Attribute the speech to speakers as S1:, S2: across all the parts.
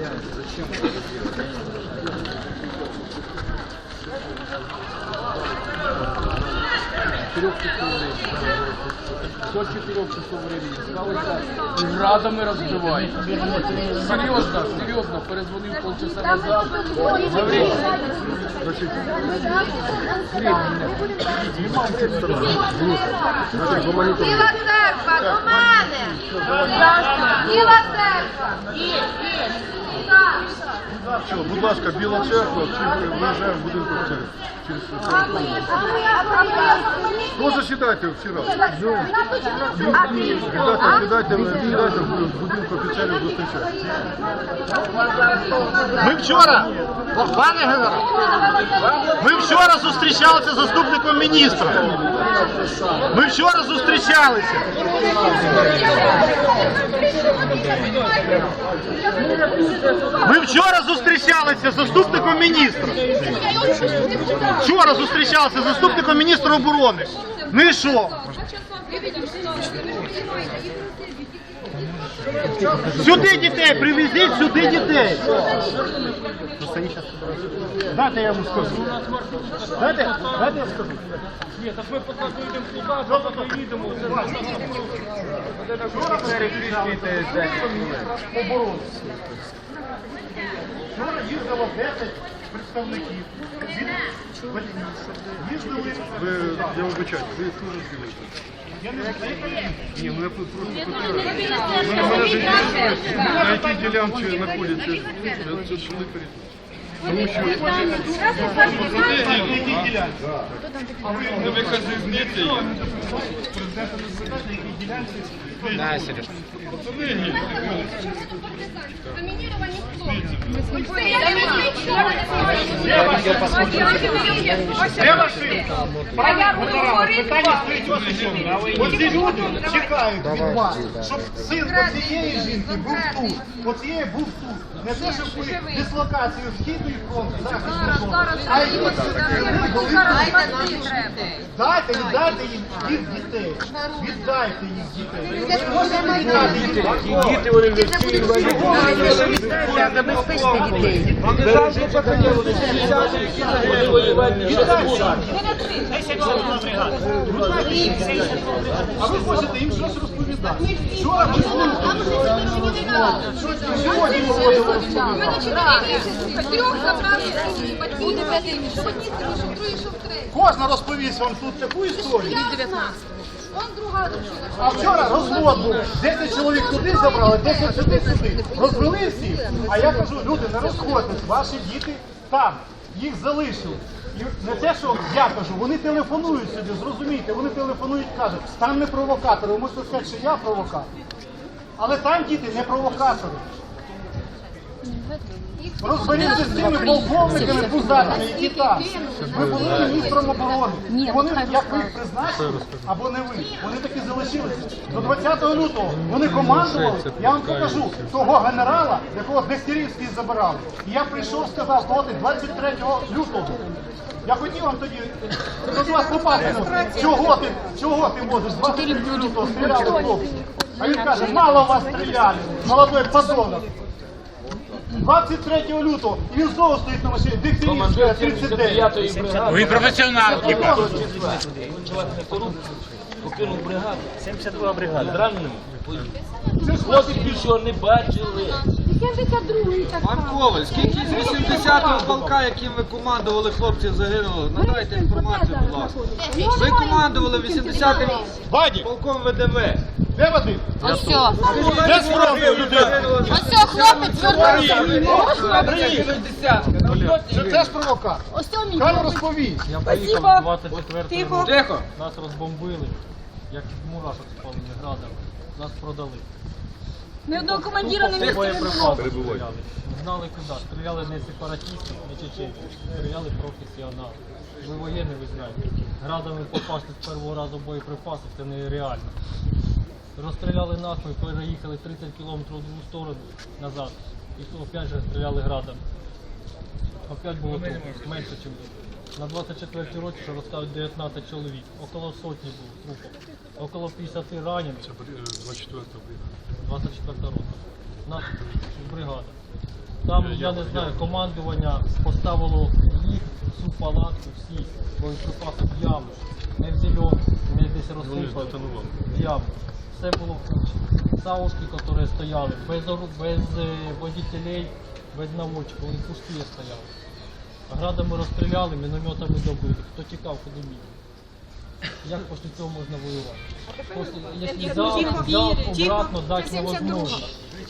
S1: Четырех часов времени. До четырех часов времени. Сталося градами розбивають. Серйозно, серйозно, перезвонив полчаса назад. Говорить,
S2: Біла церква, до мене! Біла церква!
S3: Що, будь ласка, біла церква, виїжджаємо в будинку через, через Ну, засідайте всі
S2: ми,
S3: Віддайте, віддайте, віддайте в будинку офіцерів зустрічати.
S4: Ми вчора, пане генерал, ми вчора зустрічалися з заступником міністра. Ми вчора зустрічалися. Ми вчора зустрічалися з заступником міністра. Вчора зустрічалися з заступником міністра оборони. Ну і що? Сюди дітей, привезіть сюди дітей. Дайте я йому скажу. Дайте, дайте я скажу.
S1: Ні, так ми поки йдемо туди, поки їдемо.
S4: Вчора їздило 10 представників. Їздили.
S3: Ви, я вибачаю, ви зробите?
S4: Я не знаю.
S3: Ні, ну я тут просто питаю. Мене, мене ж інтересує, на якій ділянці знаходяться це чоловік перейду. Тому що
S1: Ви казівниці є.
S4: Де машина? Питання стоїть ось у чому. Оці люди чекають від вас, щоб син оцієї жінки був тут, оцієї був тут. Не те, щоб ви дислокацію східної фронту захисту фронту, а й Дайте, віддайте їм їх дітей. Віддайте їх дітей. Віддайте їх дітей.
S3: діти вони вже всі
S5: Забезпечте дітей.
S4: А ви хочете їм щось розповідати. Вчора ми сьогодні ми Кожна розповість вам тут таку історію.
S2: Від 19. Он друга дружина.
S4: А вчора розвод був. 10 чоловік туди забрали, 10 сюди сюди. Розвели всі. А я кажу, люди, не розходьтесь, ваші діти там. Їх залишили. І не те, що я кажу, вони телефонують сюди, зрозумійте, вони телефонують, кажуть, там не провокатори. Ви можете сказати, що я провокатор. Але там діти не провокатори. Розберіться з цими полковниками пузатими, які там. Ви були міністром оборони. Вони, як ви їх призначили, або не ви, вони таки залишилися. До 20 лютого вони командували, я вам покажу, того генерала, якого Дегтярівський забирали. І я прийшов, сказав, от 23 лютого. Я хотів вам тоді до вас попасти. Чого ти, чого ти можеш 23 лютого стріляли хлопці? А він каже, мало вас стріляли, молодой подонок. 23 лютого і він знову стоїть на машині, Дегтярівська 39.
S1: Ви професіонал, типа.
S6: покинув бригаду. 72 бригада. Поїхав. Хлопці більшого не бачили.
S7: Пан Коваль, скільки з 80-го полка, яким ви командували, хлопців загинуло? Надайте інформацію, будь ласка. Ви командували 80-м
S4: Вадік,
S7: полком ВДВ.
S4: де Вадим?
S2: Ось все.
S4: Де з фронту людина?
S2: Ось все, хлопець звернувся.
S4: Це, це ж провокатор.
S2: Ось все, мій
S4: Хай розповість.
S1: Я поїхав 24
S2: Тихо.
S7: Тихо.
S1: Нас розбомбили, як мурашок спалили градом. Нас продали.
S2: Ні одного командира не
S1: стріляли. Знали куди. Стріляли не сепаратисти, не чеченці. Стріляли професіонали. Ви воєнні, ви знаєте. Градами попасти з першого разу боєприпаси це нереально. Розстріляли нахуй, переїхали 30 кілометрів в другу сторону назад. І опять же стріляли градом. Опять було трупів, менше, ніж на 24 році, що розказують 19 чоловік. Около сотні було трупів. Около 50 ранених.
S3: Це 24 бригада.
S1: 24 рота. Наша бригада. Там, я не знаю, командування поставило їх, всю палатку, всі боєприпаси в яму. Не в зеленку, не десь розсипали. В яму. Все було включено. Саушки, які стояли, без, без е, водителей, без наводчиків, вони пусті стояли. Градами розстріляли, мінометами добили. Хто тікав, куди міг. Як після цього можна воювати? Якщо залп, залп обратно дати невозможно.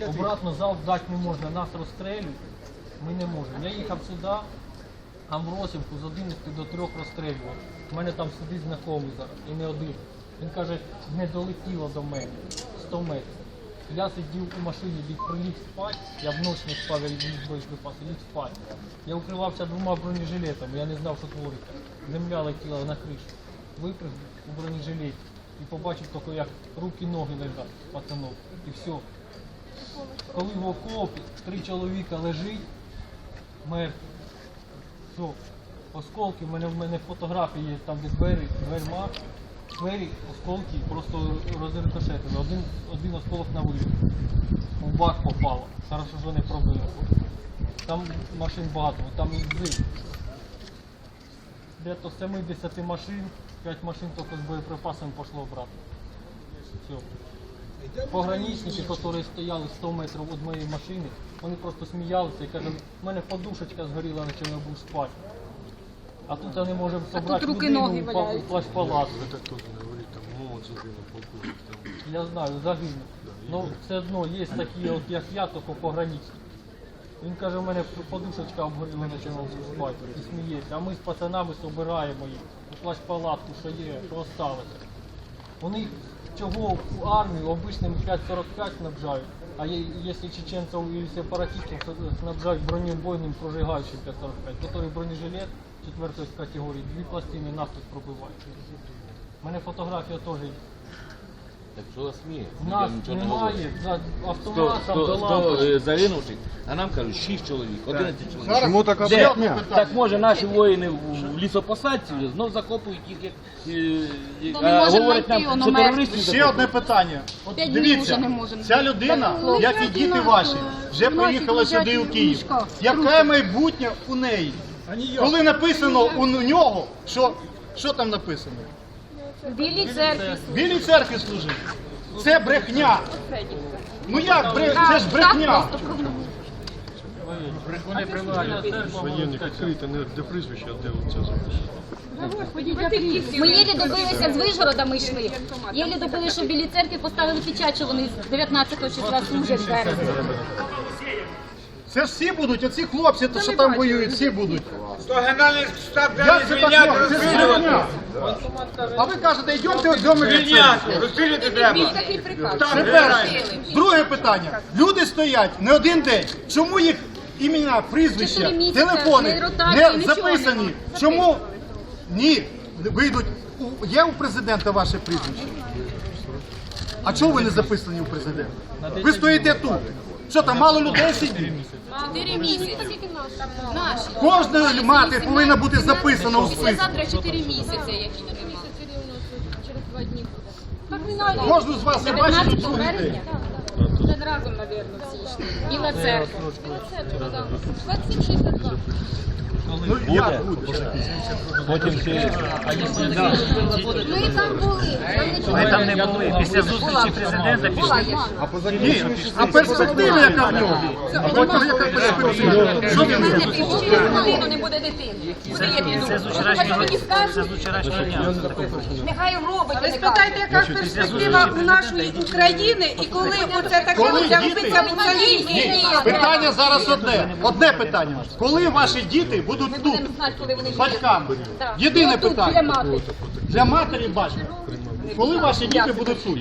S1: Обратно залп дати не можна. Нас розстрілюють, ми не можемо. Я їхав сюди, Амбросівку з 11 до 3 розстрілював. У мене там сидить знайомий зараз, і не один. Він каже, не долетіло до мене 100 метрів. Я сидів у машині, біг приліг спати, я вночі не спав, я ліг боєприпаси, ліг спати. Я укривався двома бронежилетами, я не знав, що твориться. Земля летіла на кришу. Випрыгнув у бронежилеті і побачив тільки, як руки, ноги лежать, пацанов. І все. Коли в окопі три чоловіка лежить, мертві. Все. Осколки, в мене в мене фотографії є там, де двері, дверма, двері, осколки просто розрикошетили. Один, один осколок на виліт. У бак попало. Хорошо, що не пробило. Там машин багато, там і. Де-то 70 машин, 5 машин тільки з боєприпасами пішло обратно. Все. Пограничники, які стояли 100 метрів від моєї машини, вони просто сміялися і кажуть, в мене подушечка згоріла, на чому я був спати. А тут я не можемо
S2: руки,
S1: людину в плащ палатку.
S3: Кто-то говорит, там, молод загинув, полковник, там.
S1: Я знаю, загинув. Ну все одно є такі, от як я, тільки пограничні. Він каже, у мене подушечка обгоріла, чому спати. І сміється. А ми з пацанами збираємо їх. Плащ палатку, що є, що осталося. Вони чого в армію обичним 5.45 снабжають, а якщо чеченців і сепаратистів снабжають бронебойним прожигаючим 5.45, який бронежилет 4 категорії, дві пластини нас пробивають. У мене фотографія теж.
S6: Так що вас сміє?
S1: У нас немає за до лампи.
S6: е, а нам кажуть 6 чоловік, 11 чоловік.
S3: Чому така
S6: Де?
S3: брехня?
S6: Так може наші воїни в в лісопосадці вже знов закопують їх, як е, а
S2: можемо
S6: говорять
S2: знайти,
S6: нам,
S2: воно
S6: що
S2: мертве.
S6: терористів
S4: Ще
S6: закопують.
S4: одне питання. От
S2: П'ять днів
S4: дивіться,
S2: вже не можемо.
S4: ця людина,
S2: Так,
S4: як і
S2: лежать
S4: діти ваші, вже приїхала
S2: лежать
S4: сюди у
S2: в
S4: Київ.
S2: мішках.
S4: Яке майбутнє у неї? Коли написано у нього, що, що там написано?
S2: Білій церкві.
S4: Білій церкві служить. Це брехня. Ну як, бре- це ж брехня.
S1: Вони приводять
S3: Воєнник відкрито, не де прізвище, а де оце записано.
S5: Ми єлі добилися з Вижгорода, ми йшли. Єлі добили, що в Білій церкві поставили печать, що вони з 19 числа служать березні.
S4: Це всі будуть, оці хлопці, то, що там воюють, всі будуть.
S7: То генеральний штаб
S4: Як це так? Це ж брехня. А ви кажете, йдемте, йдемо від церкви.
S7: Треба.
S4: Це перше. Друге питання. Люди стоять не один день. Чому їх імена, прізвища, телефони
S5: не
S4: записані? Чому ні? Вийдуть. Є у президента ваше прізвище? А чого ви не записані у президента? Ви стоїте тут. Що там мало людей сидить?
S2: Чотири місяці. Наші.
S4: Кожна мати повинна бути записана у списку.
S2: Завтра чотири місяці. як чотири місяці рівно через два дні буде.
S4: Кожну з вас я бачу тут
S5: 19
S4: служите.
S5: березня. Вже разом, мабуть, всі йшли. Біла церква.
S2: 27-62.
S4: Ну буде?
S2: Ми там були.
S8: Ми там не були. Після зустрічі президента пішли.
S4: Ні, а перспектива яка в нього? А потім яка перспектива? Що він
S2: хвилину не буде дитини. Куди я піду?
S8: Це з вчорашнього це з вчорашнього дня.
S2: Нехай робить.
S9: Ви спитайте, яка перспектива у нашої України і коли оце таке робитися в Україні?
S4: Питання зараз одне. Одне питання. Коли ваші діти будуть тут
S5: коли вони
S4: з батьками? Єдине
S5: Тут
S4: питання. Для матері батька. Коли ваші діти будуть тут?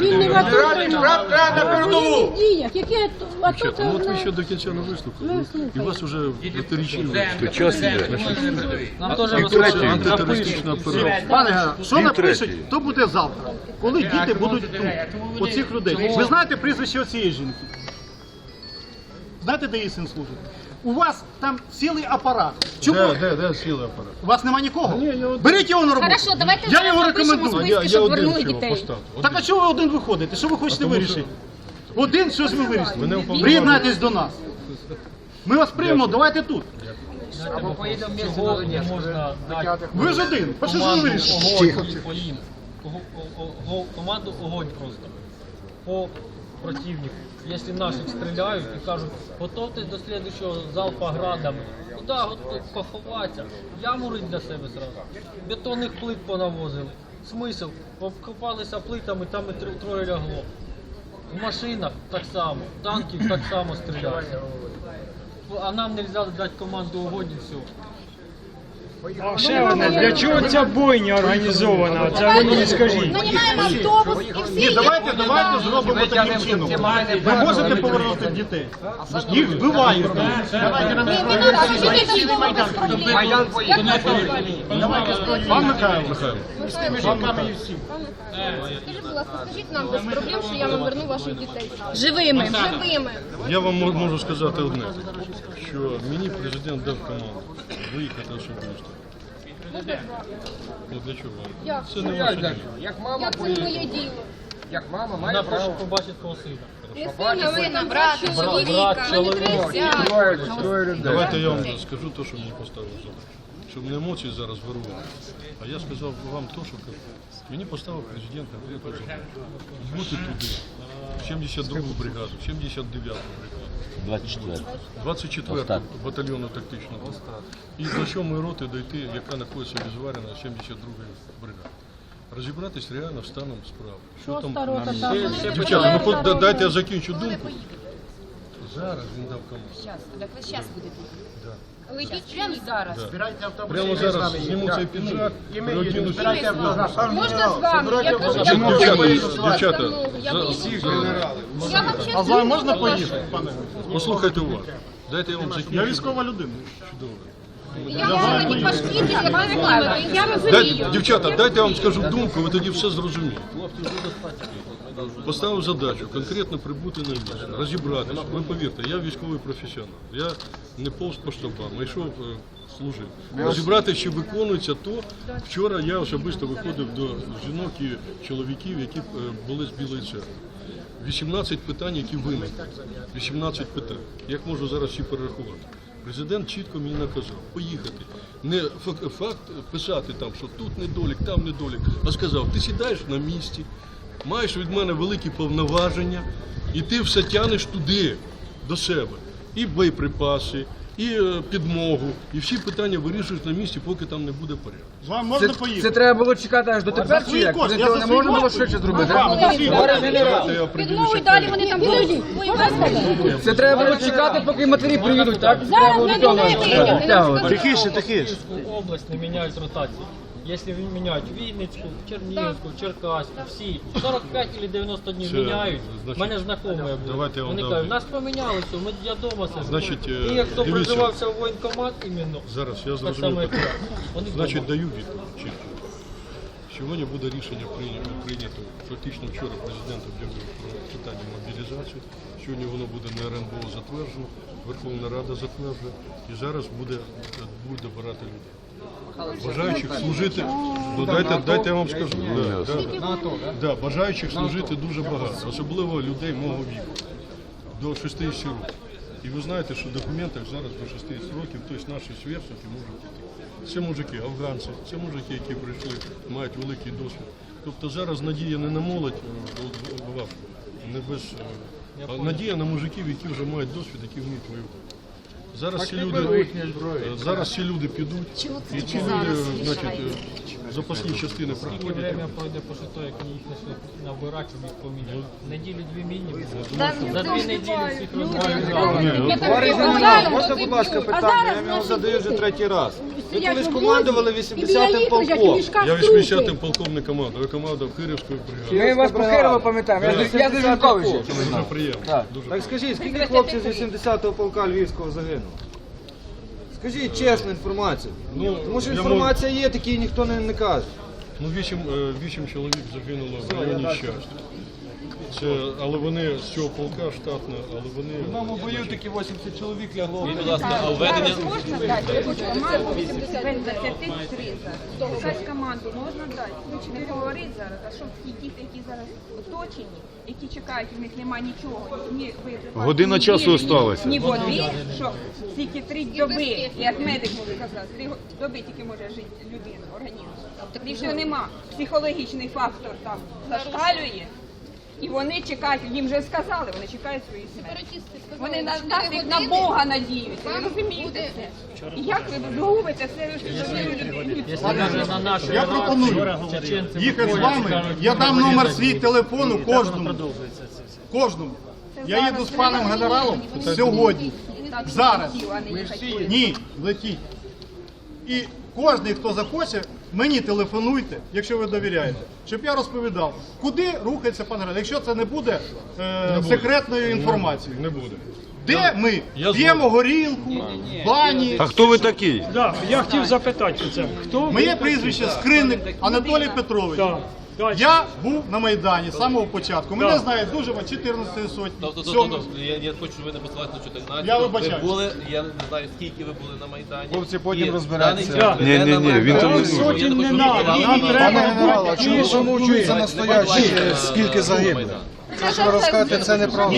S7: Генеральний штаб треба на передову.
S3: Дівчата, ну от ви ще до кінця не вислухали. І вас вже протирічили.
S1: Нам теж
S3: Антитерористична операція.
S4: Пане що напишуть, то буде завтра. Коли діти будуть тут, оцих людей. Ви знаєте прізвище цієї жінки? Знаєте, де її син служить? У вас там цілий апарат. Чому?
S3: Де, де, де сіли апарат?
S4: У вас нема нікого? Беріть його на роботу.
S5: Хорошо, давайте
S4: Я
S5: зараз
S4: його
S5: напишемо
S4: рекомендую.
S5: списки,
S3: Я, я
S5: щоб
S3: один
S5: вернули
S3: цього
S5: дітей.
S3: поставив.
S4: Так а чого ви один виходите? Що ви хочете
S3: Тому що-
S4: вирішити? Один щось ви вирішите.
S3: Мене.
S4: Приєднайтесь до нас. Ми вас приймемо, давайте тут.
S1: Або поїдемо чого не можна дати
S4: Ви ж один. Перше, що ви
S1: команду
S4: вирішите.
S1: огонь по їм. О- о- го- Команду огонь просто. По противнику. Якщо наших стріляють і кажуть, готовтесь до слідчого залпа градами. Куди готові поховатися? Яму рить для себе зразу. Бетонних плит понавозили. Смисл, обкопалися плитами, там і троє лягло. В машинах так само, танків так само стріляють. А нам не можна дати команду огонь і все.
S8: Ще одне, для чого ця бойня організована? Це ви мені скажіть.
S2: Нанімаємо автобус і всі.
S4: Ні, давайте, давайте зробимо таким чином. Ви можете повернути дітей. Їх вбивають.
S2: Ні, ми на сьогодні Майдан
S7: Майдан поїде.
S4: Пан Михайло. З тими жінками і всім.
S2: Скажіть, будь ласка, скажіть нам без проблем, що я вам верну ваших дітей.
S5: Живими.
S2: Живими.
S3: Я вам мо- можу сказати одне, що мені президент дав команду виїхати особисто. Ну для чого?
S2: Як?
S3: Це не ваше діло.
S7: Як мама
S2: Як це не моє діло?
S7: Як мама
S1: Вона прошу побачити свого сина.
S2: Ти сина винна, брат чоловіка,
S1: брат,
S2: мені
S1: чоловік.
S2: 30.
S3: Давайте я вам скажу те, що мені поставили задачу. Щоб не емоції зараз вирували. А я сказав вам те, що кажу. Мені поставив президент конкретну. Бути туди. 72-гу бригаду, 79-гу бригаду.
S6: 24.
S3: 24 батальйону тактичного. І до 7 роти дойти, яка знаходиться візварена 72 бригада. Розібратись реально станом справи. Що там? Дівчата, ну дайте я закінчу думку. Зараз він дав команду.
S5: Так ви зараз будете.
S2: Йдіть прямо зараз.
S3: Да. Прямо зараз зніму цей піджак, переодінусь.
S2: Можна з вами? Я кажу, я
S3: Дівчата, дівчата, за-
S2: можу. Я вам
S4: А з вами можна поїхати, пане?
S3: послухайте уважно. Дайте я вам закінчу.
S4: Я військова людина.
S3: Чудово.
S2: Я. Я
S3: Дайте,
S2: розумію.
S3: дівчата, дайте я вам скажу думку, ви тоді все зрозумієте. Поставив задачу конкретно прибути на місце, розібратися. Ви повірте, я військовий професіонал. Я не повз по штабам, а йшов е, служив. Розібрати, чи виконується то. Вчора я особисто виходив до жінок і чоловіків, які е, були з Білої церкви. 18 питань, які виникли. 18 питань. Як можу зараз всі перерахувати? Президент чітко мені наказав поїхати. Не фак- факт писати там, що тут недолік, там недолік, а сказав, ти сідаєш на місці, маєш від мене великі повноваження, і ти все тянеш туди, до себе. І боєприпаси, і е, підмогу, і всі питання вирішуєш на місці, поки там не буде порядку.
S4: З вами можна поїхати?
S7: Це треба було чекати аж до тепер, чи як?
S4: Я
S7: не можна було швидше зробити?
S3: Давайте я.
S5: Підмову і далі вони там будуть.
S7: Це треба було чекати, поки матері приїдуть, так?
S5: Зараз ми до них
S7: Втягувати.
S4: Тихіше, тихіше.
S1: Область не міняють ротації. Якщо міняють Вінницьку, Чернігівську, Черкаську, всі 45 чи 90 днів
S3: Це,
S1: міняють.
S3: значить,
S1: мене знайомі були.
S3: давайте я вам
S1: Вони
S3: дам
S1: кажуть, нас поміняли, все, ми я вдома це.
S3: Значить, е,
S1: і як хто
S3: дивіться.
S1: призивався в воєнкомат іменно,
S3: Зараз я
S1: так само
S3: зрозумів.
S1: як я. Вони
S3: Значить,
S1: вдома.
S3: даю відповідь чітко. Сьогодні буде рішення прийнято, прийнято. Фактично вчора президент об'явив про питання мобілізації. Сьогодні воно буде на РНБО затверджено, Верховна Рада затверджує. І зараз буде, буде добирати людей. Бажаючих служити, ну дайте, дайте я вам скажу. Да, да, да, бажаючих служити дуже багато, особливо людей мого віку, до 60 років. І ви знаєте, що в документах зараз до 60 років, тобто наші сверстники можуть іти. Це мужики, афганці, це мужики, які прийшли, мають великий досвід. Тобто зараз надія не на молодь, е, не без, е, а надія на мужиків, які вже мають досвід, які вміють воювати. Зараз всі люди, зараз всі люди підуть, і ці люди, значить, запасні частини
S1: Скільки
S3: проходять.
S1: время пройде після того, як вони їх почнуть набирати, щоб їх поміняти? Неділі дві мінімум. За дві неділі всіх розвалювали.
S7: Можна, будь ласка, питання? Я його задаю вже третій раз. Ви колись командували 80-м полком.
S3: Я 80-м полковник командував, я командував Кирівською бригадою.
S7: Ми вас по Хирова пам'ятаємо. Я з-
S3: Дуже приємно. Дуже
S7: Так скажіть, скільки хлопців з 80-го полка Львівського загинуло? Скажіть чесну інформацію.
S3: Ну,
S7: Тому що
S3: я
S7: інформація є, такі ніхто не, не каже.
S3: Ну, вісім, е, вісім чоловік загинуло в районі щастя. Це, але вони з цього полка штатно, але вони
S7: В одному бою таки 80 чоловік лягло.
S6: Будь ласка, а введення
S9: Можна дати якусь команду 83 зараз. Якась команду можна дати. Ви чи не говорить зараз, а що ті діти, які зараз оточені, які чекають, у них немає нічого, ні випивати.
S10: Година
S9: ні
S10: часу осталася.
S9: Ні води, що тільки три доби, як медик може казати, три го- доби тільки може жити людина, організм. Більше нема. Психологічний фактор там зашкалює. І вони чекають, їм вже сказали, вони чекають свої смерті. Вони на, на, на Бога надіються, ви розумієте це? І як ви губите це
S1: навіть на нашу
S4: Я пропоную їхати з вами. Я дам номер свій телефону кожному. Кожному. Я їду з паном генералом сьогодні. Зараз. Ні, летіть. І кожен, хто захоче, мені телефонуйте, якщо ви довіряєте, щоб я розповідав, куди рухається пан генерал, якщо це не буде е, секретною інформацією.
S3: не буде.
S4: Де ми
S3: я
S4: п'ємо горілку, бані.
S10: А хто ви такий?
S8: Да, я хотів запитати це. Хто ви
S4: Моє прізвище Скриник Анатолій Петрович.
S8: Так.
S4: Я був на Майдані з самого початку. Мене знають дуже 14 сотні.
S6: Тобто, тобто,
S4: 7
S6: тобто, я, я хочу, щоб ви не посилати на 14.
S4: Я
S6: Ви були, я не знаю, скільки ви були на Майдані.
S7: Хлопці, потім
S6: І
S7: розберемося.
S6: даний час
S10: Ні,
S6: ви
S10: ні,
S6: на
S10: ні,
S6: Майдані.
S10: він там не буде.
S8: сотень не
S6: Я
S8: надо,
S6: хочу
S8: нам треба
S7: генерал, а чому замовчується настоящі, скільки загиблих?
S6: Майдан.
S7: Те, що ви розказуєте, це неправда.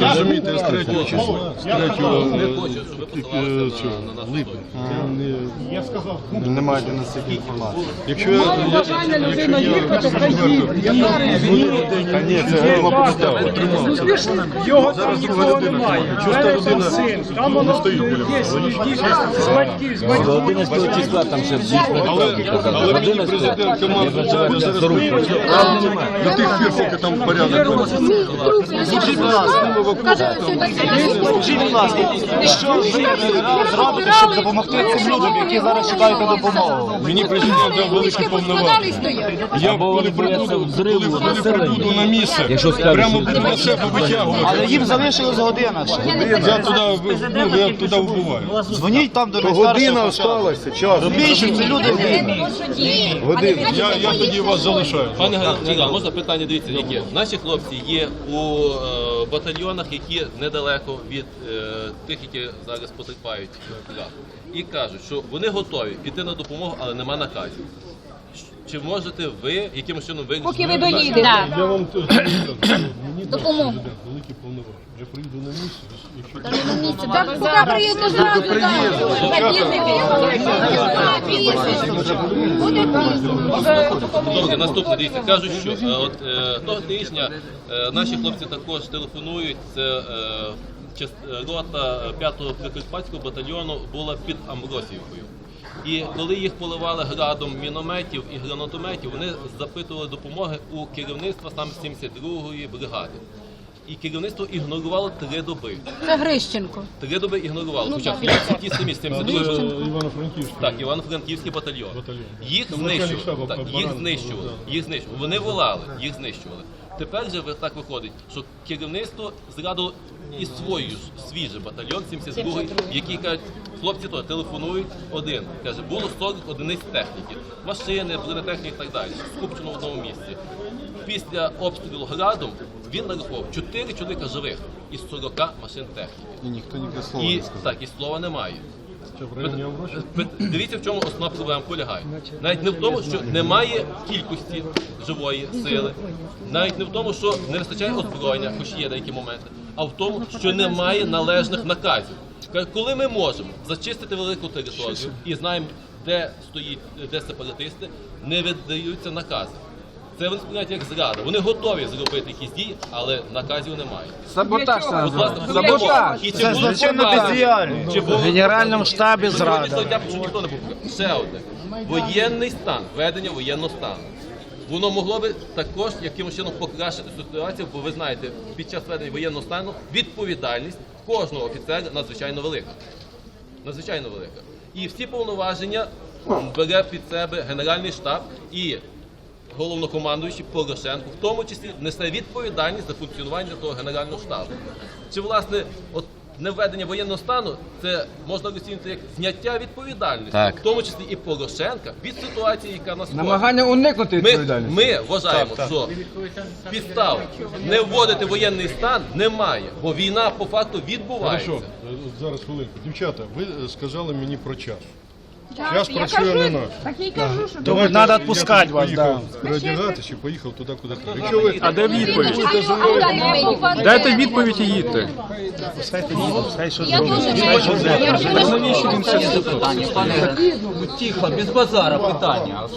S3: Розумієте, з третього числа, з третього
S6: Не
S3: е,
S6: хочу, щоб ви
S3: тільки,
S6: посилалися
S3: е,
S6: на,
S3: цього, липня. Я
S4: сказав,
S7: Немає для нас цієї інформації.
S3: Якщо я, я, якщо я, якщо я
S10: Ні, це голова підстава.
S8: Його там нікого немає.
S3: Чиста людина
S8: там воно
S3: стоїть
S8: з батьків, з батьків.
S10: 11 числа там ще
S3: але, але президент команду я зараз приїхав на тих фір, поки там порядок.
S4: Скажіть, будь ласка, скажіть, будь ласка, що ви зробите, щоб допомогти цим людям, які зараз чекають на допомогу?
S3: Мені президент дав великі повноваження. Я коли прибуду, коли, прибуду на місце, прямо буду на себе витягувати.
S4: Але їм залишилось година ще.
S3: Я туди, ну, я туди вбиваю.
S4: Дзвоніть там до
S10: Година осталася, час.
S4: Щоб люди
S10: Година.
S3: Я, я тоді вас залишаю.
S6: Пане генерал, можна питання? Дивіться, Наші хлопці є у е, батальйонах, які недалеко від е, тих, які зараз потерпають. І кажуть, що вони готові піти на допомогу, але нема наказів. Чи можете ви якимось чином вирішити?
S5: Поки ви доїдете. Да.
S3: Я вам теж
S5: Допомогу.
S3: великі повноваження. Вже приїду на місце, якщо
S5: Так, поки приїдете зразу,
S6: Добре, наступне дивіться. Кажуть, що е, от е, того тижня е, наші хлопці також телефонують. Це е, част- е, рота 5-го прикарпатського батальйону була під Амбросівкою. І коли їх поливали градом мінометів і гранатометів, вони запитували допомоги у керівництва саме 72-ї бригади. І керівництво ігнорувало три доби.
S5: Це Грищенко.
S6: Три доби ігнорувало. Хоча хлопці ті самі з 72-ї
S3: Івано-Франківський.
S6: так, Івано-Франківський батальйон.
S3: Батальйон.
S6: Їх знищували. Так, їх знищували. Їх знищували. Вони волали, їх знищували. Тепер же так виходить, що керівництво зрадило і свою ж свіжий батальйон 72-й, який кажуть, хлопці то телефонують один. Каже, було 40 одиниць техніки, машини, бронетехніки і так далі. Скупчено в одному місці. Після обстрілу градом він нарахував 4 чоловіка живих із 40 машин техніки.
S7: І ніхто ніде слова
S6: І
S7: не сказав.
S6: так, і слова немає. Дивіться, в чому основна проблема полягає. Навіть не в тому, що немає кількості живої сили, навіть не в тому, що не вистачає озброєння, хоч є деякі моменти, а в тому, що немає належних наказів. Коли ми можемо зачистити велику територію і знаємо, де стоїть, де сепаратисти, не видаються накази. Це вони сприймають як зрада. Вони готові зробити якісь дії, але наказів немає.
S7: Саботаж це називається. Саботаж.
S6: І чи
S7: Це злочинна
S6: показано?
S7: бездіяльність.
S6: Чи
S7: В Генеральному штабі
S6: Ну,
S7: зрада.
S6: стаття, що ніхто не був. Ще одне. Воєнний стан, введення воєнного стану. Воно могло би також якимось чином покращити ситуацію, бо ви знаєте, під час введення воєнного стану відповідальність кожного офіцера надзвичайно велика. Надзвичайно велика. І всі повноваження бере під себе Генеральний штаб і головнокомандуючий Порошенко, в тому числі несе відповідальність за функціонування того Генерального штабу. Чи власне, от невведення воєнного стану це можна розцінити як зняття відповідальності,
S10: Так.
S6: в тому числі і Порошенка від ситуації, яка нас
S7: Намагання уникнути
S6: ми,
S7: відповідальності.
S6: ми вважаємо, що підстав не вводити воєнний стан немає, бо війна по факту відбувається.
S3: Хорошо, е, зараз хвилинку. Дівчата, ви е, сказали мені про час.
S9: Так,
S3: Час
S9: я кажу. Так я й кажу, що
S3: Давайте,
S4: надо
S3: я
S4: відпускати вас,
S3: поїхав переодягатися і поїхав туди, куди треба. Якщо ви
S8: А де відповідь? Дайте відповідь і їдьте.
S11: Тихо, без базара питання.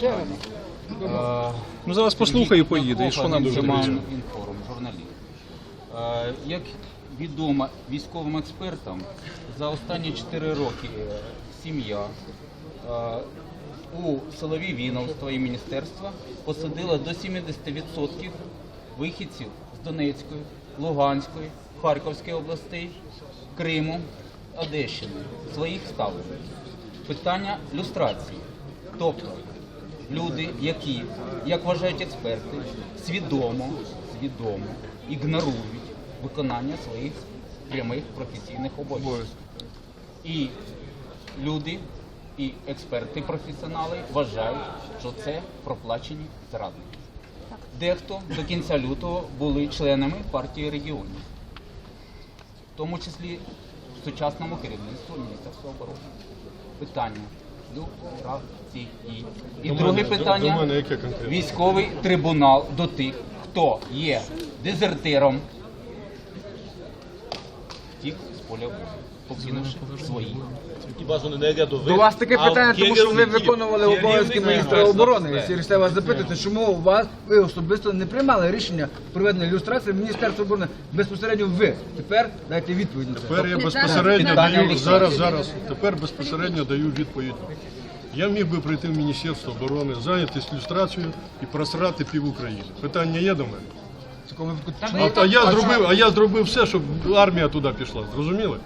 S8: Ну зараз послухаю і поїде. І що нам дуже
S11: Інформ, журналіст. Як відомо військовим експертам, за останні 4 роки сім'я е, у силові відомства і міністерства посадила до 70% вихідців з Донецької, Луганської, Харківської областей, Криму, Одещини, своїх ставок. Питання люстрації. Тобто люди, які, як вважають експерти, свідомо, свідомо ігнорують виконання своїх прямих професійних обов'язків. І люди, і експерти, професіонали вважають, що це проплачені зрадники. Дехто до кінця лютого були членами партії регіонів, в тому числі в сучасному керівництву Міністерства оборони. Питання люстрації. І
S3: До
S11: друге
S3: мене-
S11: питання
S3: до мене яке
S11: військовий трибунал до тих, хто є дезертиром, тих з поля бою, покинувши свої.
S6: І бажано не рядових,
S7: До вас таке питання, тому що ви виконували обов'язки міністра оборони.
S6: все.
S7: Через вас запитати, чому у вас ви особисто не приймали рішення проведення ілюстрації Міністерства оборони безпосередньо ви. Тепер дайте відповідь на це.
S3: Тепер я безпосередньо даю зараз, зараз. Тепер безпосередньо даю відповідь. Я міг би прийти в Міністерство оборони, зайнятися ілюстрацією і просрати пів України. Питання є до мене. А, а я зробив, а я зробив все, щоб армія туди пішла. Зрозуміли?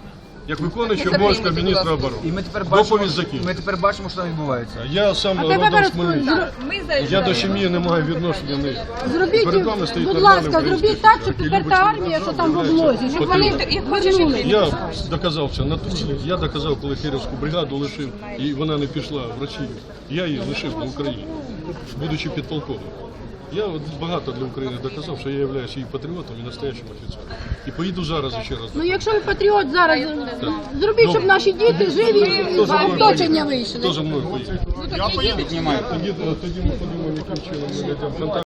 S3: Як виконуючий обов'язки міністра оборони.
S7: І ми тепер бачимо,
S3: Доповідь закінчена.
S7: ми тепер бачимо, що там відбувається.
S3: Я сам родом з
S9: за
S3: Я до сім'ї не маю відношення. Не.
S2: Зробіть,
S3: вами стоїть
S2: будь
S3: нормальний
S2: ласка,
S3: український
S2: зробіть так, щоб тепер та армія, що там в облозі, щоб вони вернули.
S3: Я доказав це на Тузлі. Я доказав, коли Кирівську бригаду лишив, і вона не пішла в Росію. Я її лишив на Україні, будучи підполковником. Я от багато для України доказав, що я являюся її патріотом і настоящим офіцером. І поїду зараз ще раз.
S2: Ну якщо ви патріот зараз, зробіть, щоб наші діти живі,
S3: Хто за
S2: в
S3: мною
S2: оточення
S3: поїде?
S2: вийшли.
S3: За мною поїде?
S11: Піднімайте.
S3: Тоді, тоді ми подумаємо, яким чином ми контакт.